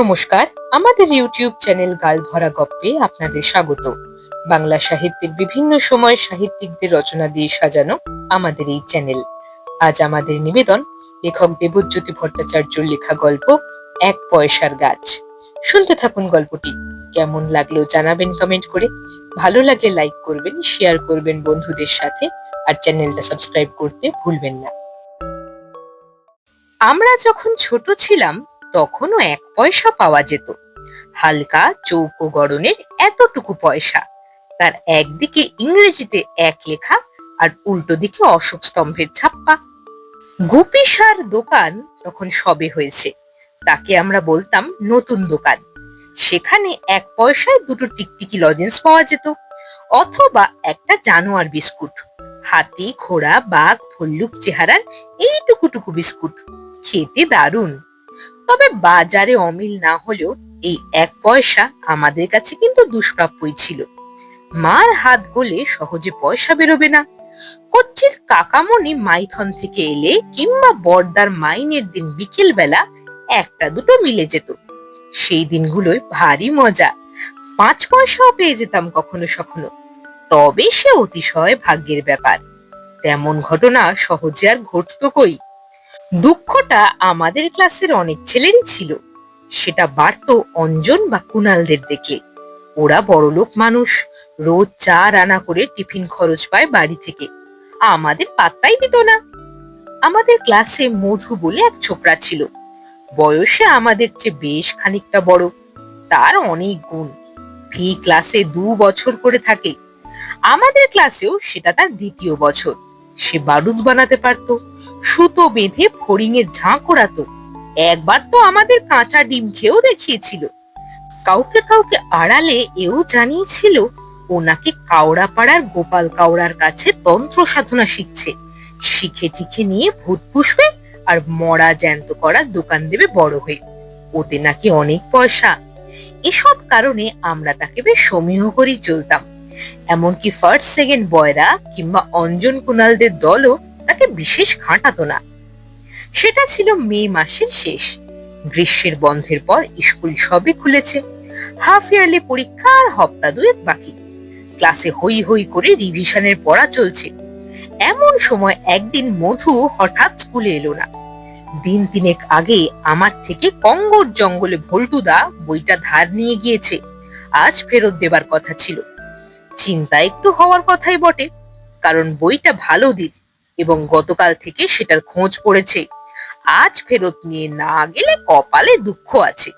নমস্কার, আমাদের YouTube channel গাল ভরা গপ্পে আপনাদের স্বাগত। বাংলা সাহিত্যের বিভিন্ন সময় সাহিত্যিকদের রচনা দিয়ে সাজানো আমাদের এই চ্যানেল। আজ আমাদের নিবেদন, লেখক দেবজ্যোতি ভট্টাচার্যর লেখা গল্প, এক পয়সার গাছ। শুনতে থাকুন গল্পটি। কেমন লাগল জানাবেন কমেন্ট করে। ভালো লাগলে লাইক করবেন শেয়ার করবেন বন্ধুদের সাথে, আর চ্যানেলটা সাবস্ক্রাইব করতে ভুলবেন না। আমরা যখন ছোট ছিলাম তখনও এক পয়সা পাওয়া যেত। হালকা চৌকো গড়নের এতটুকু পয়সা। তার একদিকে ইংরেজিতে এক লেখা আর উল্টো দিকে অশোক স্তম্ভের ছাপ্পা। গুপি সার দোকান তখন সবে হয়েছে। তাকে আমরা বলতাম নতুন দোকান। সেখানে এক পয়সায় দুটো টিকটিকি লজেন্স পাওয়া যেত অথবা একটা জানোয়ার বিস্কুট। হাতি, ঘোড়া, বাঘ, ভল্লুক চেহারার এইটুকুটুকু বিস্কুট। খেতে দারুণ। তবে বাজারে অমিল না হলেও এই এক পয়সা আমাদের কাছে কিন্তু দুষ্প্রাপ্যই ছিল। মার হাত গলে সহজে পয়সা বেরোবে না। কচ্ছির কাকামণি মাইথন থেকে এলে কিংবা বর্দার মাইনের দিন বিকেল বেলা একটা দুটো মিলে যেত। সেই দিনগুলোয় ভারী মজা। পাঁচ পয়সাও পেয়ে যেতাম কখনো সখনো। তবে সে অতিশয় ভাগ্যের ব্যাপার। তেমন ঘটনা সহজে আর ঘটতো কই? দুঃখটা আমাদের ক্লাসের অনেক ছেলেরই ছিল। সেটা বাড়তো অঞ্জন বা কুনালদের দেখলে ওরা বড়লোক মানুষ, রোজ চা রান্না করে টিফিন খরচ পায় বাড়ি থেকে। আমাদের পাত্তাই দিত না। আমাদের ক্লাসে মধু বলে এক ছোকরা ছিল। বয়সে আমাদের চেয়ে বেশ খানিকটা বড়। তার অনেক গুণ। ভি ক্লাসে দু বছর করে থাকে। আমাদের ক্লাসেও সেটা তার দ্বিতীয় বছর। সে বারুদ বানাতে পারতো। সুতো বেঁধে ফড়িংয়ের ঝাঁ করাতো একবার তো আমাদের কাঁচা ডিম খেয়েও দেখিয়েছিল। কাউকে কাউকে আড়ালে এও জানিয়েছিল ও নাকি কাওড়াপাড়ার গোপাল কাওড়ার কাছে তন্ত্র সাধনা শিখছে। শিখে টিখে নিয়ে ভূত পুষবে আর মরা জ্যান্ত করার দোকান দেবে বড় হয়ে। ওতে নাকি অনেক পয়সা। এসব কারণে আমরা তাকে বেশ সমীহ করেই চলতাম। এমনকি ফার্স্ট সেকেন্ড বয়রা কিংবা অঞ্জন কুনালদের দলও তাকে বিশেষ খাটাতো না। সেটা ছিল মে মাসের শেষ। গ্রীষ্মের বন্ধের পর স্কুল সবে খুলেছে। হাফ ইয়ারলি পরীক্ষা আর হপ্তা দুয়েক বাকি। ক্লাসে হই হই করে রিভিশনের পড়া চলছে। এমন সময় একদিন মধু হঠাৎ স্কুলে এলো না। দিন তিনেক আগে আমার থেকে কঙ্গর জঙ্গলে ভল্টুদা বইটা ধার নিয়ে গিয়েছে। আজ ফেরত দেবার কথা ছিল। চিন্তা একটু হওয়ার কথাই বটে, কারণ বইটা ভালো দিক এবং গতকাল থেকে সেটার খোঁজ পড়েছে। আজ ফেরত নিয়ে না গেলে কপালে দুঃখ আছে।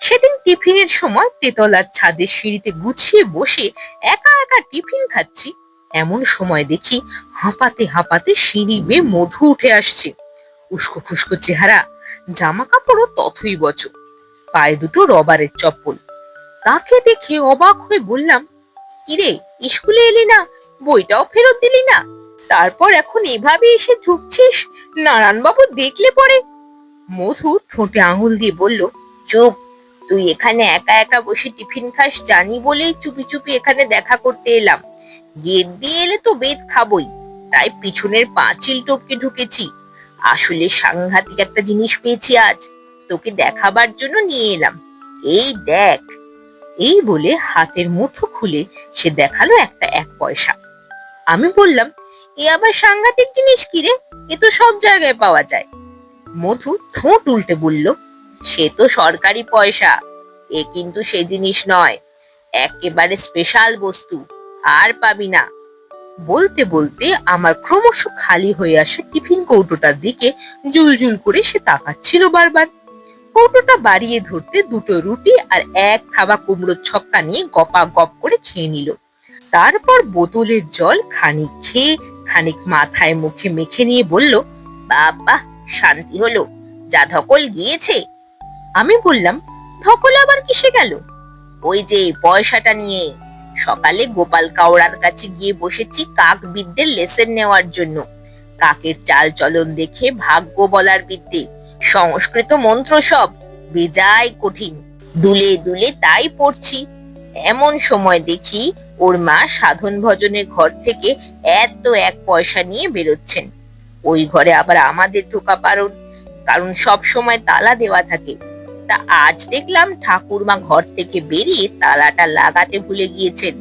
সেদিন টিফিনের সময় তেতলার ছাদের সিঁড়িতে গুছিয়ে বসে একা একা টিফিন খাচ্ছি। এমন সময় দেখি হাঁপাতে হাঁপাতে সিঁড়ি বেয়ে মধু উঠে আসছে। উস্কো ফুস্কো চেহারা জামা কাপড়ও তথই বচ। পায়ে দুটো রবারের চপ্পল। তাকে দেখে অবাক হয়ে বললাম, কিরে, স্কুলে এলি না? বইটাও ফেরত দিলি না? তারপর এখন এভাবে এসে ঢুকছিস? নারায়ণবাবু দেখলে পরে। মধু ঠোঁটে আঙুল দিয়ে বলল, চুপ, তুই এখানে একা একা বসে টিফিন খাস, জানি বলেই চুপি চুপি এখানে দেখা করতে এলাম। গেট দিয়ে এলে তো বেদ খাবই, তাই পিছনের পাঁচিল টপকে ঢুকেছি। আসলে সাংঘাতিক একটা জিনিস পেয়েছি আজ, তোকে দেখাবার জন্য নিয়ে এলাম। এই দেখ। এই বলে হাতের মুঠো খুলে সে দেখাল একটা এক পয়সা। আমি বললাম এ আবার সাংঘাতিক জিনিস কি রে? এ তো সব জায়গায় পাওয়া যায়। মধু ঠোঁট উল্টে বলল, সে তো সরকারি পয়সা। এ কিন্তু সে জিনিস নয়। একেবারে স্পেশাল বস্তু। আর পাবি না। বলতে বলতে আমার ক্রমশ খালি হয়ে আসা টিফিন কৌটোটার দিকে জুলজুল করে সে তাকাচ্ছিল বারবার। কৌটোটা বাড়িয়ে ধরতে দুটো রুটি আর এক থাবা কুমড়োর ছক্কা নিয়ে গপা গপ করে খেয়ে নিল। তারপর বোতলের জল খানিক খেয়ে খানিক মাথায় মুখে মেখে নিয়ে বলল বাবা শান্তি হলো। যা ধকল গিয়েছে। আমি বললাম, ধকল আবার কিসে গেল? ওই যে পয়সাটা নিয়ে সকালে গোপাল কাওড়ার কাছে গিয়ে বসেছি কাক বিদ্যের লেসেন নেওয়ার জন্য। কাকের চাল চলন দেখে ভাগ্য বলার বিদ্যে। সংস্কৃত মন্ত্র সব বেজায় কঠিন। দুলে দুলে তাই পড়ছি। এমন সময় দেখি ওর মা সাধন ভজনের ঘর থেকে এত এক পয়সা নিয়ে বেরোচ্ছেন। ওই ঘরে আবার আমাদের ঢোকা পারণ, কারণ সব সময় তালা দেওয়া থাকে। তা আজ দেখলাম ঠাকুরমা ঘর থেকে বেরিয়ে তালাটা লাগাতে ভুলে গিয়েছেন।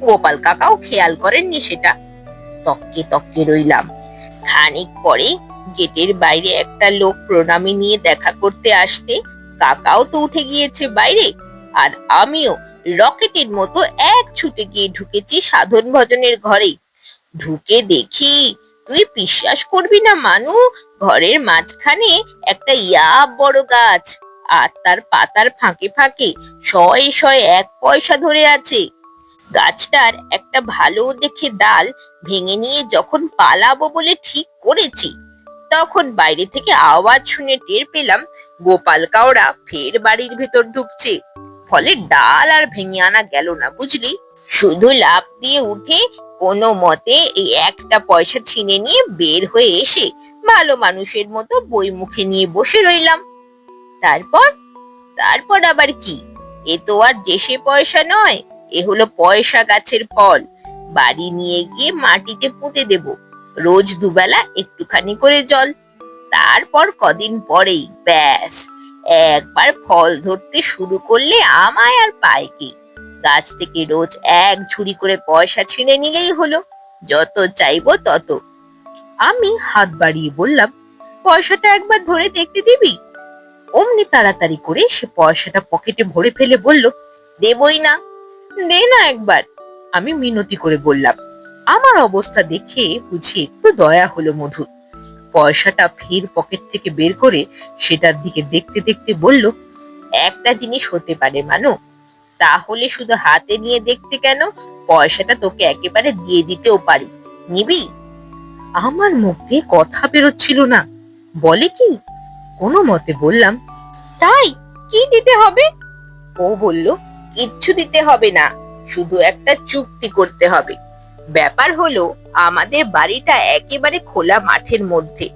গোপাল কাকাও খেয়াল করেননি সেটা। তককে তককে রইলাম। খানিক পরে গেটের বাইরে একটা লোক প্রণামী নিয়ে দেখা করতে আসতে, কাকাও তো উঠে গিয়েছে বাইরে, আর আমিও রকেটের মতো এক ছুটে গিয়ে ঢুকেছি সাধন ভজনের ঘরে ঢুকে দেখি, তুই বিশ্বাস করবি না মানু, ঘরের মাঝখানে একটা ইয়া বড় গাছ, আর তার পাতার ফাঁকে ফাঁকে শয়ে শয়ে এক পয়সা ধরে আছে। গাছটার একটা ভালো দেখে ডাল ভেঙে নিয়ে যখন পালাবো বলে ঠিক করেছি, তখন বাইরে থেকে আওয়াজ শুনে টের পেলাম, গোপাল কাওড়া ফের বাড়ির ভেতর ঢুকছে। ফলে ডাল আর ভেঙে আনা গেল না, বুঝলি? শুধু লাভ দিয়ে উঠে কোনো মতে এই একটা পয়সা ছিনে নিয়ে বের হয়ে এসে ভালো মানুষের মতো বই মুখে নিয়ে বসে রইলাম। তারপর? তারপর আবার কি? এ তো আর দেশে পয়সা নয়, এ হলো পয়সা গাছের ফল। বাড়ি নিয়ে গিয়ে মাটিতে পুঁতে দেব, রোজ দুবেলা একটুখানি করে জল। তারপর কদিন পরেই, ব্যাস। একবার ফল ধরতে শুরু করলে আমায় আর পায় কি? গাছ থেকে রোজ এক ঝুড়ি করে পয়সা ছিঁড়ে নিলেই হলো। যত চাইব তত। আমি হাত বাড়িয়ে বললাম, পয়সাটা একবার ধরে দেখতে দিবি? অমনি তাড়াতাড়ি করে সে পয়সাটা পকেটে ভরে ফেলে বলল, দেবই না, দে না একবার। আমি মিনতি করে বললাম, আমার অবস্থা দেখে বুঝি একটু দয়া হলো মধু। পয়সাটা ফির পকেট থেকে বের করে সেটার দিকে দেখতে দেখতে বলল, একটা জিনিস হতে পারে মানু, তাহলে শুধু হাতে নিয়ে দেখতে কেন? পয়সাটা তোকে একেবারে দিয়ে দিতেও পারি। নিবি? আমার মুখ দিয়ে কথা বেরোচ্ছিল না। বলে কি? কোনো মতে বললাম, তাই? কি দিতে হবে? ও বলল, কিচ্ছু দিতে হবে না, শুধু একটা চুক্তি করতে হবে। ব্যাপার হলো, আমাদের বাড়িটা একেবারে খোলা মাঠের মধ্যে।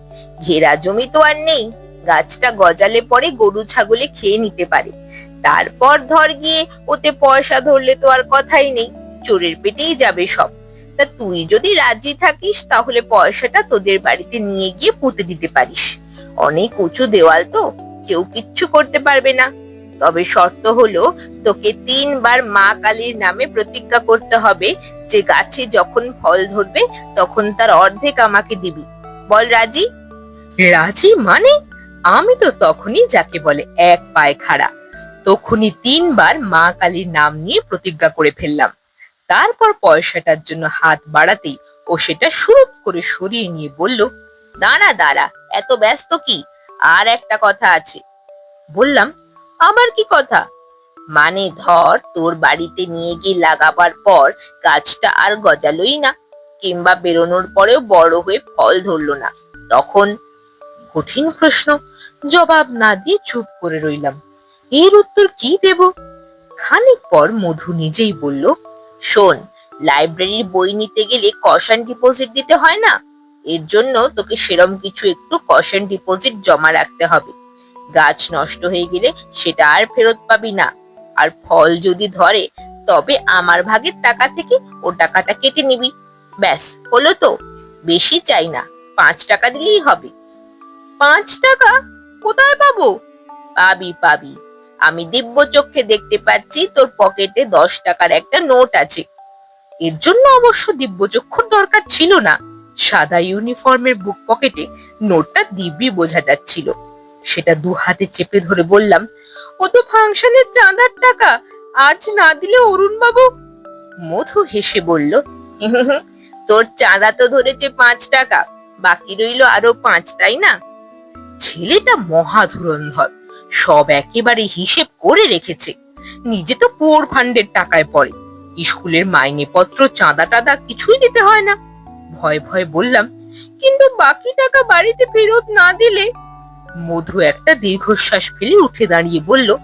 ঘেরা জমি তো আর নেই, গাছটা গজালে পরে গরু ছাগলে খেয়ে নিতে পারে। তারপর ধর গিয়ে ওতে পয়সা ধরলে তো আর কথাই নেই, চোরের পেটেই যাবে সব। তা তুই যদি রাজি থাকিস, তাহলে পয়সাটা তোদের বাড়িতে নিয়ে গিয়ে পুঁতে দিতে পারিস। অনেক উঁচু দেওয়াল তো, কেউ কিচ্ছু করতে পারবে না। তবে শর্ত হলো, তোকে তিনবার মা কালীর নামে প্রতিজ্ঞা করতে হবে যে গাছে যখন ফল ধরবে, তখন তার অর্ধেক আমাকে দিবি। বল রাজি? রাজি মানে? আমি তো তখনই যাকে বলে এক পায়ে খাড়া, তখনই তিনবার মা কালীর নাম নিয়ে প্রতিজ্ঞা করে ফেললাম। তারপর পয়সাটার জন্য হাত বাড়াতেই ও সেটা সুরত করে সরিয়ে নিয়ে বলল, দাঁড়া দাঁড়া, এত ব্যস্ত কি? আর একটা কথা আছে। বললাম আমার কি কথা? মানে ধর, তোর বাড়িতে নিয়ে গিয়ে লাগাবার পর গাছটা আর গজালোই না, কিংবা বেরোনোর পরেও বড় হয়ে ফল ধরলো না। তখন কঠিন প্রশ্ন, জবাব না দিয়ে চুপ করে রইলাম। এর উত্তর কি দেব? খানিক পর মধু নিজেই বলল, শোন, লাইব্রেরির বই নিতে গেলে কশন ডিপোজিট দিতে হয় না? এর জন্য তোকে সেরম কিছু একটু কশন ডিপোজিট জমা রাখতে হবে। গাছ নষ্ট হয়ে গেলে সেটা আর ফেরত পাবি না। আর ফল যদি ধরে, তবে আমার ভাগের টাকা থেকে ও টাকাটা কেটে নিবি। ব্যাস, হলো তো। বেশি চাই না, পাঁচ টাকা দিলেই হবে। পাঁচ টাকা? কোথায় পাবো? পাবি পাবি। আমি দিব্য চক্ষে দেখতে পাচ্ছি তোর পকেটে দশ টাকার একটা নোট আছে। এর জন্য অবশ্য দিব্যচক্ষুর দরকার ছিল না। সাদা ইউনিফর্মের বুক পকেটে নোটটা দিব্যি বোঝা যাচ্ছিল। সেটা দু হাতে চেপে ধরে বললাম, ও তো ফাংশনের চাঁদার টাকা, আজ না দিলে অরুণ বাবু মধু হেসে বলল তোর চাঁদা তো ধরেছে পাঁচ টাকা, বাকি রইল আরও পাঁচ, তাই না? ছেলেটা মহা ধুরন্ধর, সব একেবারে হিসেব করে রেখেছে, নিজে তো পোর ফান্ডের টাকায় পড়ে, স্কুলের মাইনে পত্র চাঁদা টাদা কিছুই দিতে হয় না। ভয় ভয় বললাম, কিন্তু বাকি টাকা বাড়িতে ফেরত না দিলে মধু একটা দীর্ঘশ্বাস ফেলে উঠে দাঁড়িয়ে বলল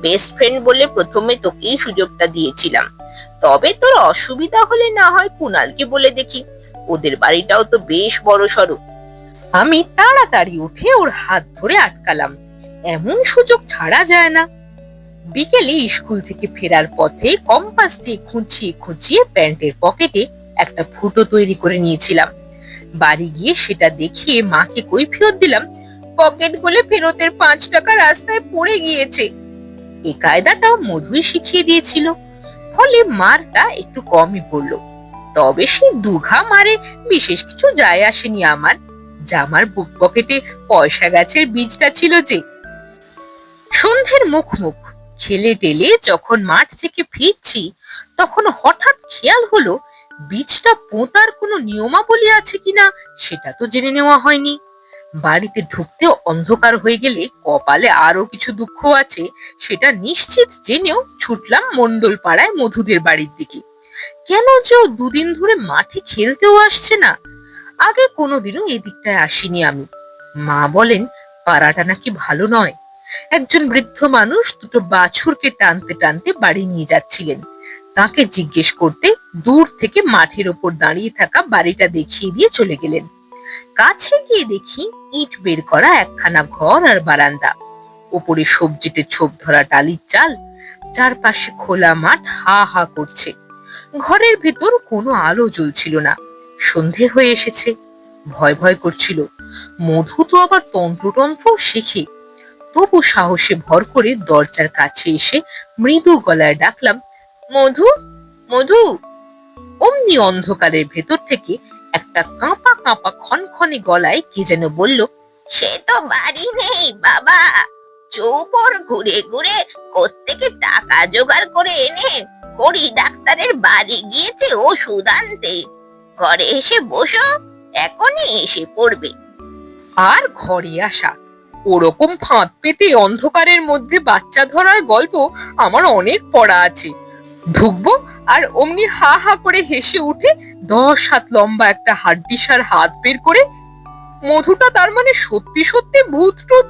বেস্ট ফ্রেন্ড বলে প্রথমে তোকেই সুযোগটা দিয়েছিলাম। তবে তোর অসুবিধা হলে না হয় কুনালকে বলে দেখি। ওদের বাড়িটাও তো বেশ বড় সড়ো আমি তাড়াতাড়ি উঠে ওর হাত ধরে আটকালাম। এমন সুযোগ ছাড়া যায় না। বিকেলে স্কুল থেকে ফেরার পথে কম্পাস দিয়ে খুঁচিয়ে খুঁচিয়ে প্যান্টের পকেটে একটা ফুটো তৈরি করে নিয়েছিলাম। বাড়ি গিয়ে সেটা দেখিয়ে মাকে কৈফিয়ত দিলাম পকেট গুলে ফেরতের পাঁচ টাকা রাস্তায় পড়ে গিয়েছে। এই কায়দাটাও মধুই শিখিয়ে দিয়েছিল। ফলে মারটা একটু কমই পড়ল। তবে সেই দুঘা মারে বিশেষ কিছু যায় আসেনি আমার। জামার বুক পকেটে পয়সা গাছের বীজটা ছিল যে। সন্ধ্যের মুখ মুখ খেলে টেলে যখন মাঠ থেকে ফিরছি, তখন হঠাৎ খেয়াল হলো, বীজটা পোঁতার কোনো নিয়মাবলী আছে কিনা সেটা তো জেনে নেওয়া হয়নি। বাড়িতে ঢুকতেও অন্ধকার হয়ে গেলে কপালে আরও কিছু দুঃখ আছে, সেটা নিশ্চিত জেনেও ছুটলাম মন্ডল পাড়ায় মধুদের বাড়ির দিকে। কেন যে ও দুদিন ধরে মাঠে খেলতেও আসছে না? আগে কোনোদিনও এদিকটায় আসিনি আমি। মা বলেন, পাড়াটা নাকি ভালো নয়। একজন বৃদ্ধ মানুষ দুটো বাছুরকে টানতে টানতে বাড়ি নিয়ে যাচ্ছিলেন। তাকে জিজ্ঞেস করতে দূর থেকে মাঠের ওপর দাঁড়িয়ে থাকা বাড়িটা দেখিয়ে দিয়ে চলে গেলেন। কাছে গিয়ে দেখি ইট বের করা একখানা ঘর আর বারান্দা। ওপরে সবজিতে ছোপ ধরা টালির চাল, চারপাশে খোলা মাঠ হা হা করছে। ঘরের ভেতর কোনো আলো জ্বলছিল না। সন্ধে হয়ে এসেছে। ভয় ভয় করছিল। মধু তো আবার তন্ত্রতন্ত্র শেখে। তবু সাহসে ভর করে দরজার কাছে এসে মৃদু গলায় ডাকলাম, মধু মধু! অমনি অন্ধকারের ভেতর থেকে একটা কাঁপা কাঁপা খনখনে গলায় কে যেন বলল, সে তো বাড়ি নেই, বাবা। চৌপর ঘুরে ঘুরে কোত্থেকে টাকা জোগাড় করে এনে হরি ডাক্তারের বাড়ি গিয়েছে ওষুধ আনতে। ঘরে এসে বসো, এখনই এসে পড়বে। আর ঘরে আসা। ওরকম ফাঁদ পেতে অন্ধকারের মধ্যে বাচ্চা ধরার গল্প আমার অনেক পড়া আছে। ঢুকবো আর অমনি হা হা করে হেসে উঠে দশ হাত লম্বা একটা হাড্ডিসার হাত বের করে, মধুটা তার মানে সত্যি সত্যি ভূত টুত।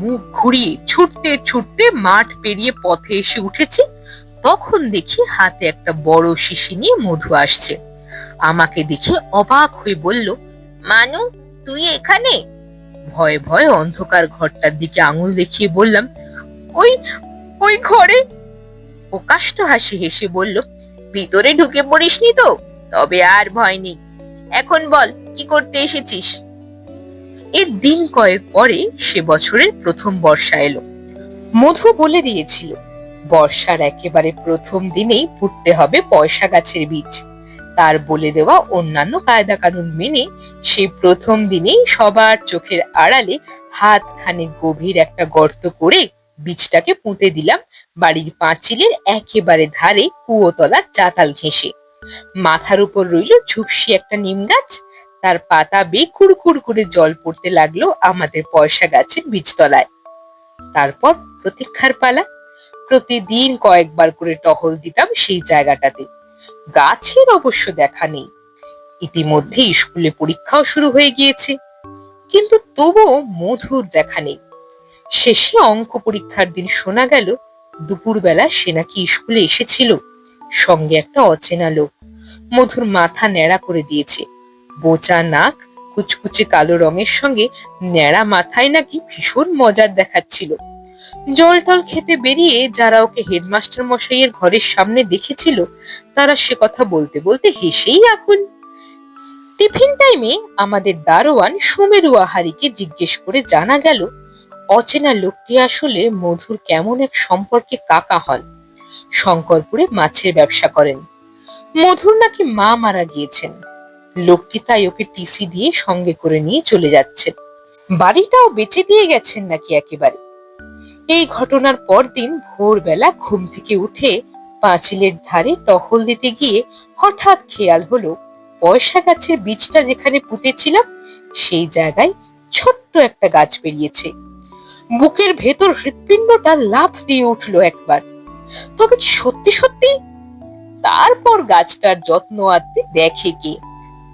মুখ ঘুরিয়ে ছুটতে ছুটতে মাঠ পেরিয়ে পথে এসে উঠেছি, তখন দেখি হাতে একটা বড় শিশি নিয়ে মধু আসছে। আমাকে দেখে অবাক হয়ে বলল, মানু, তুই এখানে? ভয়ে ভয়ে অন্ধকার ঘরটার দিকে আঙুল দেখিয়ে বললাম, ওই ওই ঘরে ও কাষ্ট হাসি হেসে বলল, ভিতরে ঢুকে পড়িসনি তো? তবে আর ভয় নেই। এখন বল, কি করতে এসেছিস? এর দিন কয়েক পরে সে বছরের প্রথম বর্ষা এলো। মধু বলে দিয়েছিল, বর্ষার একেবারে প্রথম দিনেই পুঁততে হবে পয়সা গাছের বীজ। তার বলে দেওয়া অন্যান্য কায়দা কানুন মেনে সে প্রথম দিনেই সবার চোখের আড়ালে হাত খানে গভীর একটা গর্ত করে বীজটাকে পুঁতে দিলাম বাড়ির পাঁচিলের একেবারে ধারে কুয়োতলার চাতাল ঘেঁষে। মাথার উপর রইল ঝুপসি একটা নিম গাছ। তার পাতা বেয়ে কুড়কুড় করে জল পড়তে লাগল আমাদের পয়সা গাছের বীজতলায়। তারপর প্রতীক্ষার পালা। প্রতিদিন কয়েকবার করে টহল দিতাম সেই জায়গাটাতে। গাছের অবশ্য দেখা নেই। ইতিমধ্যে স্কুলে পরীক্ষাও শুরু হয়ে গিয়েছে। কিন্তু তবুও মধুর দেখা নেই। শেষে অঙ্ক পরীক্ষার দিন শোনা গেল দুপুরবেলা সে নাকি স্কুলে এসেছিল। সঙ্গে একটা অচেনা লোক। মধুর মাথা ন্যাড়া করে দিয়েছে। বোচা নাক, কুচকুচে কালো রঙের সঙ্গে ন্যাড়া মাথায় নাকি ভীষণ মজার দেখাচ্ছিল। জল টল খেতে বেরিয়ে যারা ওকে হেডমাস্টার মশাইয়ের ঘরের সামনে দেখেছিল, তারা সে কথা বলতে বলতে হেসেই আকুল। টিফিন টাইমে আমাদের দারোয়ান সুমেরু আহারিকে জিজ্ঞেস করে জানা গেল অচেনা লোকটি আসলে মধুর কেমন এক সম্পর্কে কাকা হন। শঙ্করপুরে মাছের ব্যবসা করেন। মধুর নাকি মা মারা গিয়েছেন। লোকটি তাই ওকে টিসি দিয়ে সঙ্গে করে নিয়ে চলে যাচ্ছেন। বাড়িটাও বেঁচে দিয়ে গেছেন নাকি একেবারে। এই ঘটনার পরদিন ভোরবেলা ঘুম থেকে উঠে পাঁচিলের ধারে টহল দিতে গিয়ে হঠাৎ খেয়াল হলো, পয়সা গাছের বীজটা যেখানে পুঁতেছিলাম, সেই জায়গায় ছোট্ট একটা গাছ বেরিয়েছে। বুকের ভেতর হৃৎপিণ্ডটা লাফ দিয়ে উঠল একবার। তবে কি সত্যি সত্যি? তারপর গাছটার যত্ন আত্মে দেখে কে?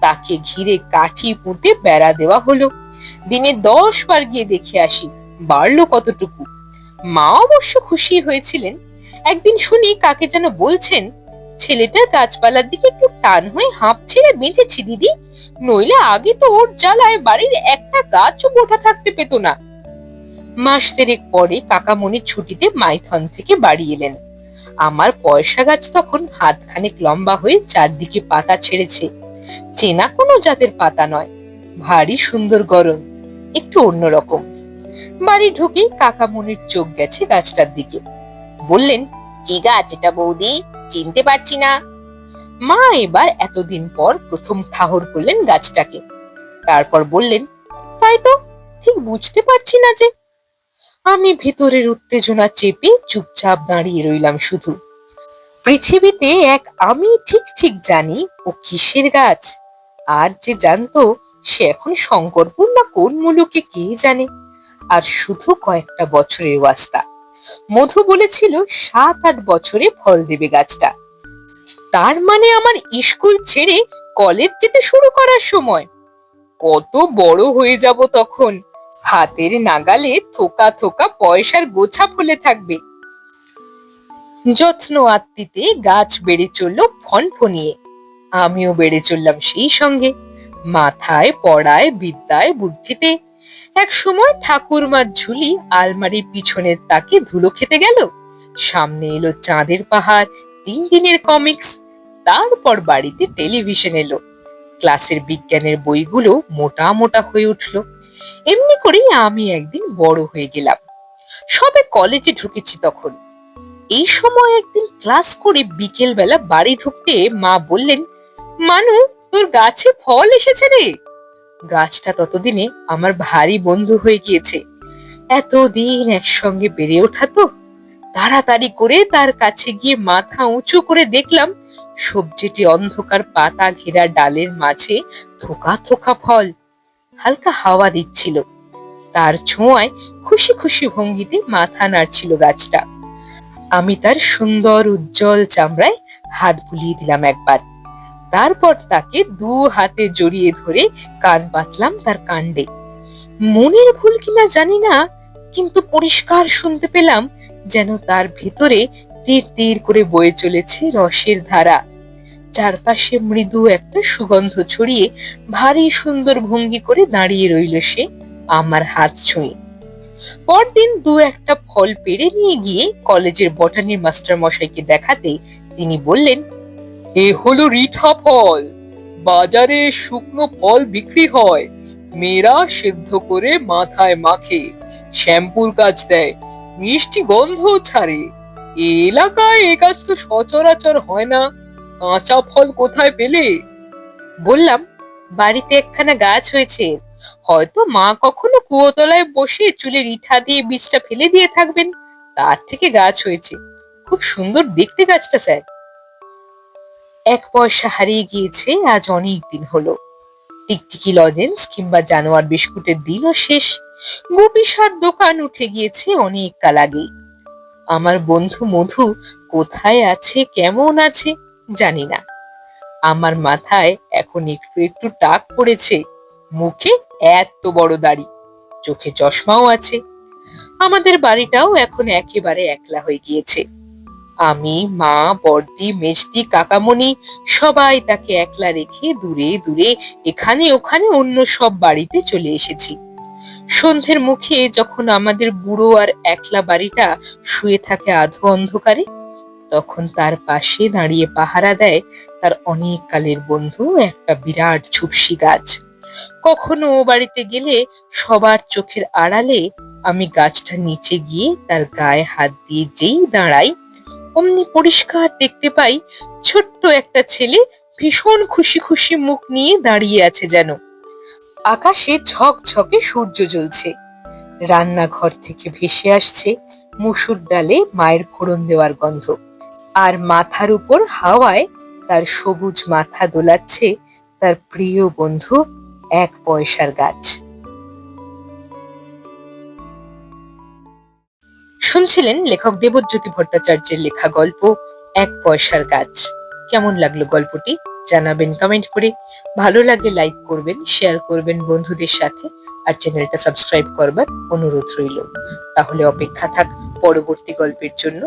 তাকে ঘিরে কাঠি পুঁতে বেড়া দেওয়া হলো। দিনে দশ বার গিয়ে দেখে আসি, বাড়লো কতটুকু। মা অবশ্য খুশি হয়েছিলেন। একদিন শুনি কাকে যেন বলছেন, ছেলেটার গাছপালার দিকে একটু টান হয়ে হাঁপ ছেড়ে বেঁচেছি, দিদি। নইলে আগে তো ওর জ্বালায় বাড়ির একটা গাছও গোটা থাকতে পেত না। মাস দেড়েক পরে কাকামণির ছুটিতে মাইথন থেকে বাড়ি এলেন। আমার পয়সা গাছ তখন হাতখানেক লম্বা হয়ে চারদিকে পাতা ছেড়েছে। চেনা কোনো জাতের পাতা নয়। ভারী সুন্দর গরম। একটু অন্যরকম বাড়ি ঢুকে কাকামনির চোখ গেছে গাছটার দিকে। বললেন, কি গাছ এটা বৌদি? চিনতে পারছি না। মা এবার এতদিন পর প্রথম ঠাহর করলেন গাছটাকে। তারপর বললেন, তাই তো, ঠিক বুঝতে পারছি না যে আমি ভেতরের উত্তেজনা চেপে চুপচাপ দাঁড়িয়ে রইলাম শুধু। পৃথিবীতে এক আমি ঠিক ঠিক জানি ও কিসের গাছ। আর যে জানতো সে এখন শঙ্করপুর না কোন মুলুকে কে জানে। আর শুধু কয়েকটা বছরের ওয়াস্তা। মধু বলেছিল সাত আট বছরে ফল দেবে গাছটা। তার মানে আমার স্কুল ছেড়ে কলেজ যেতে শুরু করার সময়। কত বড় হয়ে যাব তখন। হাতের নাগালে থোকা থোকা পয়সার গোছা ফুলে থাকবে। যত্ন আত্মিতে গাছ বেড়ে চলল ফনফনিয়ে। আমিও বেড়ে চললাম সেই সঙ্গে। মাথায়, পড়ায়, বিদ্যায়, বুদ্ধিতে। এক সময় ঠাকুরমার ঝুলি আলমারির পিছনের তাকে ধুলো খেতে গেল। সামনে এলো চাঁদের পাহাড়, তিন দিনের কমিক্স। তারপর বাড়িতে টেলিভিশন এলো। ক্লাসের বিজ্ঞানের বইগুলো মোটা মোটা হয়ে উঠল। এমনি করেই আমি একদিন বড় হয়ে গেলাম। সবে কলেজে ঢুকেছি তখন। এই সময় একদিন ক্লাস করে বিকেল বেলা বাড়ি ঢুকতে মা বললেন, মানু, তোর গাছে ফল এসেছে রে? গাছটা ততদিনে আমার ভারী বন্ধু হয়ে গিয়েছে। এতদিন একসঙ্গে বেড়ে ওঠা তো। তাড়াতাড়ি করে তার কাছে গিয়ে মাথা উঁচু করে দেখলাম, সবজিটি অন্ধকার পাতা ঘেরা ডালের মাঝে থোকা থোকা ফল। হালকা হাওয়া দিচ্ছিল। তার ছোঁয়ায় খুশি খুশি ভঙ্গিতে মাথা নাড়ছিল গাছটা। আমি তার সুন্দর উজ্জ্বল চামড়ায় হাত বুলিয়ে দিলাম একবার। তারপর তাকে দু হাতে জড়িয়ে ধরে কান পাতলাম তার কাণ্ডে। মনের ভুল কিনা জানি না, কিন্তু পরিষ্কার শুনতে পেলাম যেন তার ভেতরে তীর তীর করে বয়ে চলেছে রসের ধারা। চারপাশে মৃদু একটা সুগন্ধ ছড়িয়ে ভারী সুন্দর ভঙ্গি করে দাঁড়িয়ে রইল সে আমার হাত ছুঁয়ে। পরদিন দু একটা ফল পেড়ে নিয়ে গিয়ে কলেজের বটানির মাস্টার মশাইকে দেখাতে তিনি বললেন, এ হলো রিঠা ফল। বাজারে শুকনো ফল বিক্রি হয়। মেয়েরা সেদ্ধ করে মাথায় মাখে, শ্যাম্পুর কাজ দেয়, মিষ্টি গন্ধ ছাড়ে। এলাকায় এ গাছ তো সচরাচর হয় না। কাঁচা ফল কোথায় পেলে? বললাম, বাড়িতে একখানা গাছ হয়েছে। হয়তো মা কখনো কুয়োতলায় বসে চুলের ইঠা দিয়ে বীজটা ফেলে দিয়ে থাকবেন। তার থেকে গাছ হয়েছে। খুব সুন্দর দেখতে গাছটা, স্যার। এক পয়সা হারিয়ে গিয়েছে, আজ অনেক দিন হলো। টিকটিকি লজেন্স কিংবা জানোয়ার বিস্কুটের দিনও শেষ। গোপিসার দোকান উঠে গিয়েছে অনেক কাল আগেই। আমার বন্ধু মধু কোথায় আছে, কেমন আছে? জানি না। আমার মাথায় এখন একটু একটু টাক পড়েছে। মুখে এত বড় দাড়ি, চোখে চশমাও আছে। আমাদের বাড়িটাও এখন একেবারে একলা হয়ে গিয়েছে। আমি, মা বর্দি মেজদি, কাকামণি সবাই তাকে একলা রেখে দূরে দূরে, এখানে, ওখানে অন্য সব বাড়িতে চলে এসেছি। সন্ধ্যের মুখে যখন আমাদের বুড়ো আর একলা বাড়িটা শুয়ে থাকে আধো অন্ধকারে তখন তার পাশে দাঁড়িয়ে পাহারা দেয় তার অনেক কালের বন্ধু, একটা বিরাট ঝুপসি গাছ। কখনো ও বাড়িতে গেলে সবার চোখের আড়ালে আমি গাছটা নিচে গিয়ে তার গায়ে হাত দিয়ে যেই দাঁড়াই, অমনি পরিষ্কার দেখতে পাই ছোট্ট একটা ছেলে ভীষণ খুশি খুশি মুখ নিয়ে দাঁড়িয়ে আছে যেন। আকাশে ঝকঝকে সূর্য জ্বলছে। রান্নাঘর থেকে ভেসে আসছে মুসুর ডালে মায়ের ফোড়ন দেওয়ার গন্ধ। আর মাথার উপর হাওয়ায় তার সবুজ মাথা দোলাচ্ছে তার প্রিয় বন্ধু এক পয়সার গাছ। শুনছিলেন লেখক দেবজ্যোতি ভট্টাচার্যের লেখা গল্প এক পয়সার গাছ। কেমন লাগল গল্পটি? জানাবেন কমেন্ট করে। ভালো লাগলে লাইক করবেন শেয়ার করবেন বন্ধুদের সাথে আর চ্যানেলটা সাবস্ক্রাইব করবার অনুরোধ রইল। তাহলে অপেক্ষা থাক পরবর্তী গল্পের জন্য।